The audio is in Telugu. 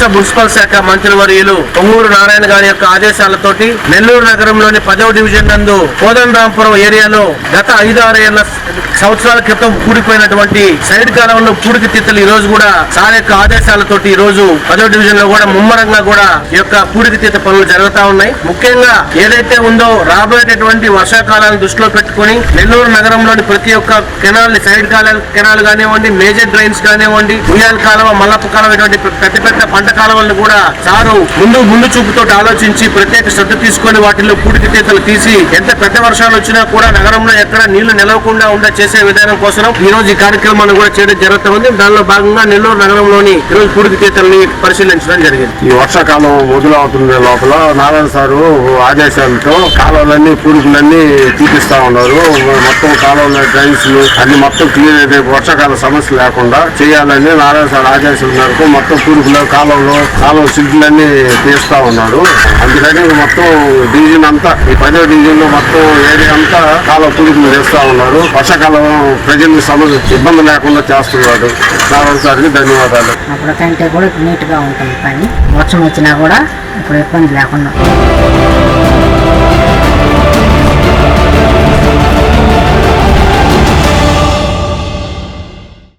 రాష్ట్ర మున్సిపల్ శాఖ మంత్రివర్యులు పొంగూరు నారాయణ గారి యొక్క ఆదేశాలతోటి నెల్లూరు నగరంలోని పదవ డివిజన్ నందు కోదండరాంపురం ఏరియాలో గత ఐదు ఆరు ఏళ్ళ సంవత్సరాల క్రితం కూడిపోయినటువంటి సైడ్ కాలంలో పూడికి తిత్తలు ఈ రోజు కూడా సార్ యొక్క ఆదేశాలతోటి ఈ రోజు పదవ డివిజన్లో కూడా ముమ్మరంగా కూడా ఈ యొక్క పూడికి తీత పనులు జరుగుతా ఉన్నాయి. ముఖ్యంగా ఏదైతే ఉందో రాబోయేటటువంటి వర్షాకాలాన్ని దృష్టిలో పెట్టుకొని నెల్లూరు నగరంలోని ప్రతి ఒక్క కెనాల్ సైడ్ కాలాలు కెనాల్ కానివ్వండి మేజర్ డ్రైన్స్ కానివ్వండి ఉయ్యాల కాలువ మల్లప్ప కాలువ ఇటువంటి పెద్ద పెద్ద పంట కాలువలను కూడా సారు ముందు ముందు చూపుతో ఆలోచించి ప్రత్యేక శ్రద్ధ తీసుకొని వాటిల్లో పూడికతీతలు తీసి ఎంత పెద్ద వర్షాలు వచ్చినా కూడా నగరంలో ఎక్కడ నీళ్ళు నిలవకుండా ఉండే చేసే విధానం కోసం ఈ రోజు ఈ కార్యక్రమాన్ని కూడా చేయడం జరుగుతుంది దానిలో భాగంగా నెల్లూరు నగరంలోని ఈ రోజు పూడికతీతల్ని పరిశీలించడం జరిగింది. ఈ వర్షాకాలం వదులవుతున్న లోపల నారాయణ సారు ఆదేశాలతో కాలువలన్నీ పురుగులన్నీ తీపిస్తా ఉన్నారు. మొత్తం కాలువల డ్రైన్స్ అన్ని మొత్తం క్లియర్ అయితే వర్షాకాల సమస్య లేకుండా చేయాలని నారాయణ సార్ ఆదేశాల మేరకు మొత్తం పురుగులు కాలువలు కాలువ సిడ్లన్నీ తీస్తా ఉన్నాడు అందుకని మొత్తం డివిజన్ అంతా ఈ పదో డివిజన్లో మొత్తం ఏరియా అంతా కాలువ పురుగులు చేస్తా ఉన్నాడు వర్షాకాలం ప్రజలకు సమస్య ఇబ్బంది లేకుండా చేస్తున్నాడు నారాయణ సార్కి ధన్యవాదాలు. కంటే కూడా నీట్గా ఉంటుంది పని. వర్షం వచ్చినా కూడా ఇప్పుడు ఇబ్బంది లేకుండా.